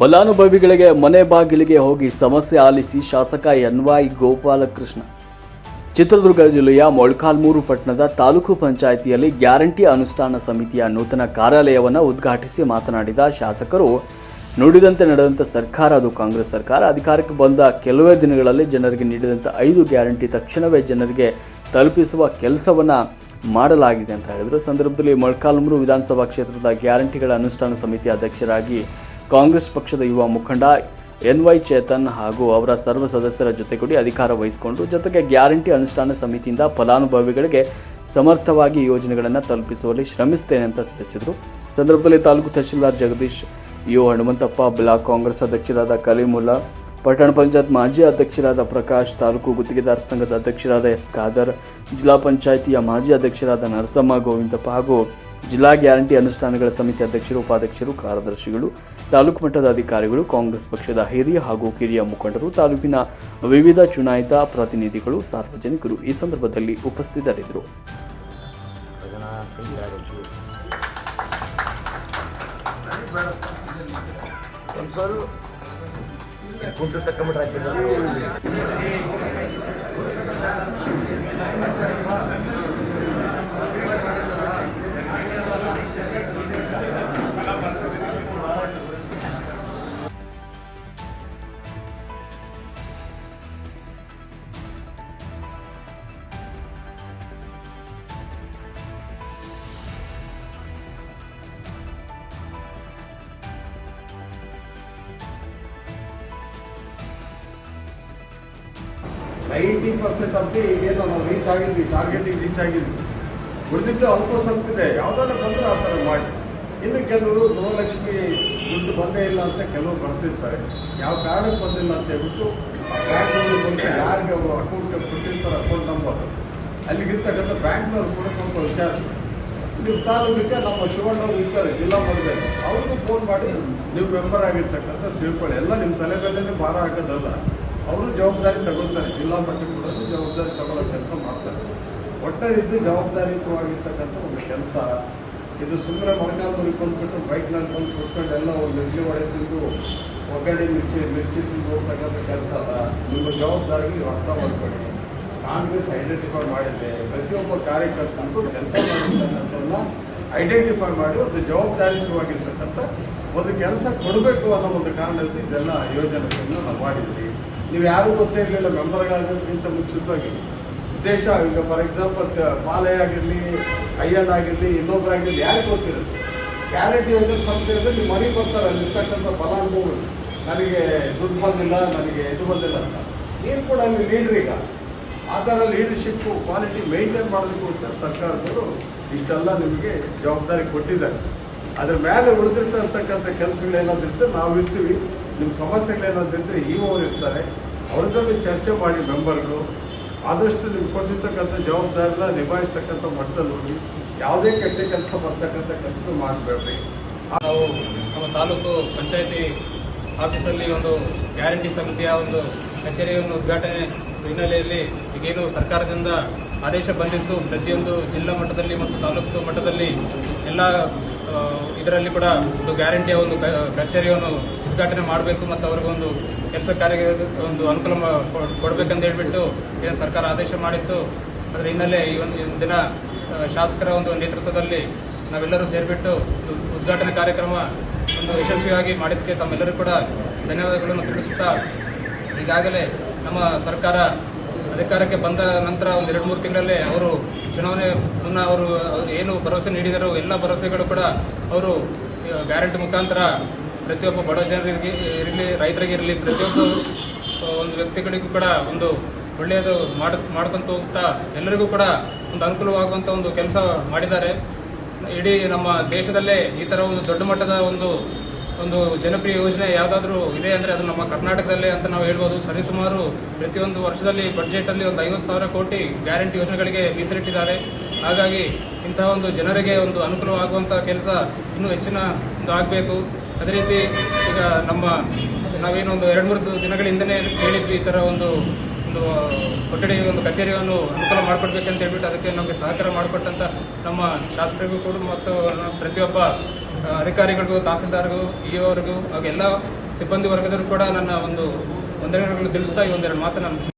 ಫಲಾನುಭವಿಗಳಿಗೆ ಮನೆ ಬಾಗಿಲಿಗೆ ಹೋಗಿ ಸಮಸ್ಯೆ ಆಲಿಸಿ ಶಾಸಕ ಎನ್ ವೈ ಗೋಪಾಲಕೃಷ್ಣ. ಚಿತ್ರದುರ್ಗ ಜಿಲ್ಲೆಯ ಮೊಳಕಾಲ್ಮೂರು ಪಟ್ಟಣದ ತಾಲೂಕು ಪಂಚಾಯಿತಿಯಲ್ಲಿ ಗ್ಯಾರಂಟಿ ಅನುಷ್ಠಾನ ಸಮಿತಿಯ ನೂತನ ಕಾರ್ಯಾಲಯವನ್ನು ಉದ್ಘಾಟಿಸಿ ಮಾತನಾಡಿದ ಶಾಸಕರು, ನುಡಿದಂತೆ ನಡೆದಂಥ ಸರ್ಕಾರ ಅದು ಕಾಂಗ್ರೆಸ್ ಸರ್ಕಾರ. ಅಧಿಕಾರಕ್ಕೆ ಬಂದ ಕೆಲವೇ ದಿನಗಳಲ್ಲಿ ಜನರಿಗೆ ನೀಡಿದಂಥ ಐದು ಗ್ಯಾರಂಟಿ ತಕ್ಷಣವೇ ಜನರಿಗೆ ತಲುಪಿಸುವ ಕೆಲಸವನ್ನು ಮಾಡಲಾಗಿದೆ ಅಂತ ಹೇಳಿದರು. ಸಂದರ್ಭದಲ್ಲಿ ಮೊಳಕಾಲ್ಮೂರು ವಿಧಾನಸಭಾ ಕ್ಷೇತ್ರದ ಗ್ಯಾರಂಟಿಗಳ ಅನುಷ್ಠಾನ ಸಮಿತಿ ಅಧ್ಯಕ್ಷರಾಗಿ ಕಾಂಗ್ರೆಸ್ ಪಕ್ಷದ ಯುವ ಮುಖಂಡ ಎನ್ ವೈ ಚೇತನ್ ಹಾಗೂ ಅವರ ಸರ್ವ ಸದಸ್ಯರ ಜೊತೆಗೂಡಿ ಅಧಿಕಾರ ವಹಿಸಿಕೊಂಡು, ಜೊತೆಗೆ ಗ್ಯಾರಂಟಿ ಅನುಷ್ಠಾನ ಸಮಿತಿಯಿಂದ ಫಲಾನುಭವಿಗಳಿಗೆ ಸಮರ್ಥವಾಗಿ ಯೋಜನೆಗಳನ್ನು ತಲುಪಿಸುವಲ್ಲಿ ಶ್ರಮಿಸುತ್ತೇನೆ ಅಂತ ತಿಳಿಸಿದರು. ಸಂದರ್ಭದಲ್ಲಿ ತಾಲೂಕು ತಹಶೀಲ್ದಾರ್ ಜಗದೀಶ್, ಯು ಹನುಮಂತಪ್ಪ, ಬ್ಲಾಕ್ ಕಾಂಗ್ರೆಸ್ ಅಧ್ಯಕ್ಷರಾದ ಕಲಿಮುಲ್ಲ, ಪಟ್ಟಣ ಪಂಚಾಯತ್ ಮಾಜಿ ಅಧ್ಯಕ್ಷರಾದ ಪ್ರಕಾಶ್, ತಾಲೂಕು ಗುತ್ತಿಗೆದಾರ ಸಂಘದ ಅಧ್ಯಕ್ಷರಾದ ಎಸ್ ಖಾದರ್, ಜಿಲ್ಲಾ ಪಂಚಾಯಿತಿಯ ಮಾಜಿ ಅಧ್ಯಕ್ಷರಾದ ನರಸಮ್ಮ ಗೋವಿಂದಪ್ಪ ಹಾಗೂ ಜಿಲ್ಲಾ ಗ್ಯಾರಂಟಿ ಅನುಷ್ಠಾನಗಳ ಸಮಿತಿ ಅಧ್ಯಕ್ಷರು, ಉಪಾಧ್ಯಕ್ಷರು, ಕಾರ್ಯದರ್ಶಿಗಳು, ತಾಲೂಕು ಮಟ್ಟದ ಅಧಿಕಾರಿಗಳು, ಕಾಂಗ್ರೆಸ್ ಪಕ್ಷದ ಹಿರಿಯ ಹಾಗೂ ಕಿರಿಯ ಮುಖಂಡರು, ತಾಲೂಕಿನ ವಿವಿಧ ಚುನಾಯಿತ ಪ್ರತಿನಿಧಿಗಳು, ಸಾರ್ವಜನಿಕರು ಈ ಸಂದರ್ಭದಲ್ಲಿ ಉಪಸ್ಥಿತರಿದ್ದರು. ನೈಂಟಿ ಪರ್ಸೆಂಟ್ ಅಂತ ಈಗೇನು ನಾವು ರೀಚ್ ಆಗಿದ್ವಿ ಟಾರ್ಗೆಟಿಗೆ ರೀಚ್ ಆಗಿದ್ವಿ. ಉಳಿದಿದ್ದು ಅಲ್ಪ ಸ್ವಲ್ಪ ಇದೆ ಬಂದರೆ ಆ ಥರ ಮಾಡಿ. ಇನ್ನು ಕೆಲವರು ಗೃಹಲಕ್ಷ್ಮಿ ದುಡ್ಡು ಬಂದೇ ಇಲ್ಲ ಅಂತ ಕೆಲವರು ಬರ್ತಿರ್ತಾರೆ. ಯಾವ ಕಾರಣಕ್ಕೆ ಬಂದಿಲ್ಲ ಅಂತ ಹೇಳ್ಬಿಟ್ಟು ಆ ಬ್ಯಾಂಕ್ನಲ್ಲಿ ಬಂದು ಯಾರಿಗೆ ಅವರು ಅಕೌಂಟ್ ಕೊಟ್ಟಿರ್ತಾರೆ ಅಕೌಂಟ್ ನಂಬರ್ ಅಲ್ಲಿಗಿರ್ತಕ್ಕಂಥ ಬ್ಯಾಂಕ್ನವ್ರು ಕೂಡ ಸ್ವಲ್ಪ ವಿಚಾರಿಸಿ ನೀವು ಸಾಲಕ್ಕೆ ನಮ್ಮ ಶಿವಣ್ಣವ್ರು ಇರ್ತಾರೆ, ಜಿಲ್ಲಾ ಮಟ್ಟದಲ್ಲಿ ಅವ್ರಿಗೂ ಫೋನ್ ಮಾಡಿ ನೀವು ಮೆಂಬರ್ ಆಗಿರ್ತಕ್ಕಂಥ ತಿಳ್ಕೊಳ್ಳಿ. ಎಲ್ಲ ನಿಮ್ಮ ತಲೆ ಮೇಲೇ ಭಾರ ಹಾಕೋದಲ್ಲ. ಅವರು ಜವಾಬ್ದಾರಿ ತಗೊಳ್ತಾರೆ, ಜಿಲ್ಲಾ ಮಟ್ಟದ ಕೂಡ ಜವಾಬ್ದಾರಿ ತಗೊಳ್ಳೋ ಕೆಲಸ ಮಾಡ್ತಾರೆ. ಒಟ್ಟಾರಿದ್ದು ಜವಾಬ್ದಾರಿಯುತವಾಗಿರ್ತಕ್ಕಂಥ ಒಂದು ಕೆಲಸ. ಇದು ಸುಮ್ಮನೆ ಮುರಿ ಬಂದ್ಬಿಟ್ಟು ಬೈಕ್ನಲ್ಲಿ ಬಂದು ಕುತ್ಕೊಂಡು ಎಲ್ಲ ಒಂದು ಇಡ್ಲಿ ಹೊಡೆ ತಿಂದು ಒಗ್ಗಡೆ ಮಿರ್ಚಿ ಮಿರ್ಚಿ ತಿಂದು ಹೋಗ್ತಕ್ಕಂಥ ಕೆಲಸ ಅಲ್ಲ. ನಿಮ್ಮ ಜವಾಬ್ದಾರಿಗೆ ನೀವು ಅರ್ಥ ಮಾಡ್ಕೊಳ್ಳಿ. ಕಾಂಗ್ರೆಸ್ ಐಡೆಂಟಿಫೈ ಮಾಡಿದೆ. ಪ್ರತಿಯೊಬ್ಬ ಕಾರ್ಯಕರ್ತನಿಗೂ ಕೆಲಸ ಮಾಡಿರ್ತಕ್ಕಂಥವ್ರನ್ನ ಐಡೆಂಟಿಫೈ ಮಾಡಿ ಒಂದು ಜವಾಬ್ದಾರಿಯುತವಾಗಿರ್ತಕ್ಕಂಥ ಒಂದು ಕೆಲಸ ಕೊಡಬೇಕು ಅನ್ನೋ ಒಂದು ಕಾರಣದಿಂದ ಇದೆಲ್ಲ ಯೋಜನೆಗಳನ್ನು ನಾವು ಮಾಡಿದ್ವಿ. ನೀವು ಯಾರೂ ಗೊತ್ತೇ ಇರಲಿಲ್ಲ ಮೆಂಬರ್ಗಾಗೋದಕ್ಕಿಂತ ಮುಂಚಿತವಾಗಿ. ಉದ್ದೇಶ, ಈಗ ಫಾರ್ ಎಕ್ಸಾಂಪಲ್ ಪಾಲೆ ಆಗಿರಲಿ ಅಯ್ಯನ್ ಆಗಿರಲಿ ಇನ್ನೊಬ್ಬರಾಗಿರಲಿ ಯಾರಿಗೆ ಗೊತ್ತಿರುತ್ತೆ? ಗ್ಯಾರಂಟಿ ಯೋಜನೆ ಸಂಸ್ಥೆಯಲ್ಲಿ ನೀವು ಮನೆಗೆ ಬರ್ತಾರೆ ಅಲ್ಲಿರ್ತಕ್ಕಂಥ ಫಲಾನುಭವಿಗಳು. ನನಗೆ ದುಡ್ಡು ಬಂದಿಲ್ಲ, ನನಗೆ ಇದು ಬಂದಿಲ್ಲ ಅಂತ. ನೀನು ಕೂಡ ಅಲ್ಲಿ ಲೀಡ್ರ್ ಈಗ. ಆ ಥರ ಲೀಡರ್ಶಿಪ್ ಕ್ವಾಲಿಟಿ ಮೇಂಟೈನ್ ಮಾಡೋದಕ್ಕೋಸ್ಕರ ಸರ್ಕಾರದವರು ಇಷ್ಟೆಲ್ಲ ನಿಮಗೆ ಜವಾಬ್ದಾರಿ ಕೊಟ್ಟಿದ್ದಾರೆ. ಅದ್ರ ಮೇಲೆ ಉಳಿದಿರ್ತಕ್ಕಂಥ ಕೆಲಸಗಳು ಏನಾದ್ರೂ ನಾವು ಇರ್ತೀವಿ. ನಿಮ್ಮ ಸಮಸ್ಯೆಗಳೇನು ಅಂತಂದರೆ ಇ ಅವರು ಇರ್ತಾರೆ. ಅವ್ರದ್ದಲ್ಲಿ ಚರ್ಚೆ ಮಾಡಿ ಮೆಂಬರ್ಗಳು. ಆದಷ್ಟು ನಿಮ್ಗೆ ಕೊಟ್ಟಿರ್ತಕ್ಕಂಥ ಜವಾಬ್ದಾರಿನ ನಿಭಾಯಿಸ್ತಕ್ಕಂಥ ಮಟ್ಟದಲ್ಲಿ ಹೋಗಿ, ಯಾವುದೇ ಕೆಟ್ಟ ಕೆಲಸ ಬರ್ತಕ್ಕಂಥ ಕೆಲಸ ಮಾಡಬೇಡ್ರಿ. ನಾವು ನಮ್ಮ ತಾಲೂಕು ಪಂಚಾಯತಿ ಆಫೀಸಲ್ಲಿ ಒಂದು ಗ್ಯಾರಂಟಿ ಸಮಿತಿಯ ಒಂದು ಕಚೇರಿಯನ್ನು ಉದ್ಘಾಟನೆ ಹಿನ್ನೆಲೆಯಲ್ಲಿ ಈಗೇನು ಸರ್ಕಾರದಿಂದ ಆದೇಶ ಬಂದಿತ್ತು. ಪ್ರತಿಯೊಂದು ಜಿಲ್ಲಾ ಮಟ್ಟದಲ್ಲಿ ಮತ್ತು ತಾಲೂಕು ಮಟ್ಟದಲ್ಲಿ ಎಲ್ಲ ಇದರಲ್ಲಿ ಕೂಡ ಒಂದು ಗ್ಯಾರಂಟಿಯ ಒಂದು ಕಚೇರಿಯನ್ನು ಉದ್ಘಾಟನೆ ಮಾಡಬೇಕು ಮತ್ತು ಅವ್ರಿಗೊಂದು ಕೆಲಸ ಕಾರ್ಯ ಒಂದು ಅನುಕೂಲ ಕೊಡಬೇಕಂತ ಹೇಳಿಬಿಟ್ಟು ಏನು ಸರ್ಕಾರ ಆದೇಶ ಮಾಡಿತ್ತು. ಅದರ ಹಿನ್ನೆಲೆ ಈ ಒಂದು ದಿನ ಶಾಸಕರ ಒಂದು ನೇತೃತ್ವದಲ್ಲಿ ನಾವೆಲ್ಲರೂ ಸೇರಿಬಿಟ್ಟು ಉದ್ಘಾಟನೆ ಕಾರ್ಯಕ್ರಮ ಒಂದು ಯಶಸ್ವಿಯಾಗಿ ಮಾಡಿದ್ದಕ್ಕೆ ತಮ್ಮೆಲ್ಲರೂ ಕೂಡ ಧನ್ಯವಾದಗಳನ್ನು ತಿಳಿಸುತ್ತಾ ಈಗಾಗಲೇ ನಮ್ಮ ಸರ್ಕಾರ ಅಧಿಕಾರಕ್ಕೆ ಬಂದ ನಂತರ ಒಂದು ಎರಡು ಮೂರು ತಿಂಗಳಲ್ಲೇ ಅವರು ಚುನಾವಣೆ ಮುನ್ನ ಅವರು ಏನು ಭರವಸೆ ನೀಡಿದರು ಎಲ್ಲ ಭರವಸೆಗಳು ಕೂಡ ಅವರು ಗ್ಯಾರಂಟಿ ಮುಖಾಂತರ ಪ್ರತಿಯೊಬ್ಬ ಬಡ ಜನರಿಗೆ ಇರಲಿ ರೈತರಿಗಿರಲಿ ಪ್ರತಿಯೊಬ್ಬ ಒಂದು ವ್ಯಕ್ತಿಗಳಿಗೂ ಕೂಡ ಒಂದು ಒಳ್ಳೆಯದು ಮಾಡ, ಮಾಡ್ಕೊಂತ ಹೋಗ್ತಾ ಎಲ್ಲರಿಗೂ ಕೂಡ ಒಂದು ಅನುಕೂಲವಾಗುವಂಥ ಒಂದು ಕೆಲಸ ಮಾಡಿದ್ದಾರೆ. ಇಡೀ ನಮ್ಮ ದೇಶದಲ್ಲೇ ಈ ಥರ ಒಂದು ದೊಡ್ಡ ಮಟ್ಟದ ಒಂದು ಒಂದು ಜನಪ್ರಿಯ ಯೋಜನೆ ಯಾವುದಾದ್ರೂ ಇದೆ ಅಂದರೆ ಅದು ನಮ್ಮ ಕರ್ನಾಟಕದಲ್ಲೇ ಅಂತ ನಾವು ಹೇಳ್ಬೋದು. ಸರಿಸುಮಾರು ಪ್ರತಿಯೊಂದು ವರ್ಷದಲ್ಲಿ ಬಡ್ಜೆಟಲ್ಲಿ ಒಂದು ಐವತ್ತು ಸಾವಿರ ಕೋಟಿ ಗ್ಯಾರಂಟಿ ಯೋಜನೆಗಳಿಗೆ ಮೀಸಲಿಟ್ಟಿದ್ದಾರೆ. ಹಾಗಾಗಿ ಇಂತಹ ಒಂದು ಜನರಿಗೆ ಒಂದು ಅನುಕೂಲವಾಗುವಂಥ ಕೆಲಸ ಇನ್ನೂ ಹೆಚ್ಚಿನ ಒಂದು ಆಗಬೇಕು. ಅದೇ ರೀತಿ ಈಗ ನಮ್ಮ ನಾವೇನು ಒಂದು ಎರಡು ಮೂರು ದಿನಗಳ ಹಿಂದೆನೇ ಹೇಳಿದ್ವಿ ಈ ಥರ ಒಂದು ಒಂದು ಕೊಠಡಿ ಒಂದು ಕಚೇರಿಯನ್ನು ಅನುಕೂಲ ಮಾಡಿಕೊಡ್ಬೇಕಂತ ಹೇಳ್ಬಿಟ್ಟು ಅದಕ್ಕೆ ನಮಗೆ ಸಹಕಾರ ಮಾಡಿಕೊಟ್ಟಂತ ನಮ್ಮ ಶಾಸಕರಿಗೂ ಕೂಡ ಮತ್ತು ಪ್ರತಿಯೊಬ್ಬ ಅಧಿಕಾರಿಗಳಿಗೂ, ತಹಸೀಲ್ದಾರ್ಗೂ ಇ ಅವ್ರಿಗೂ ಹಾಗೆಲ್ಲ ಸಿಬ್ಬಂದಿ ವರ್ಗದವರು ಕೂಡ ನನ್ನ ಒಂದು ವಂದನೆಗಳು ತಿಳಿಸ್ತಾ ಈ ಒಂದೆರಡು ಮಾತನ್ನು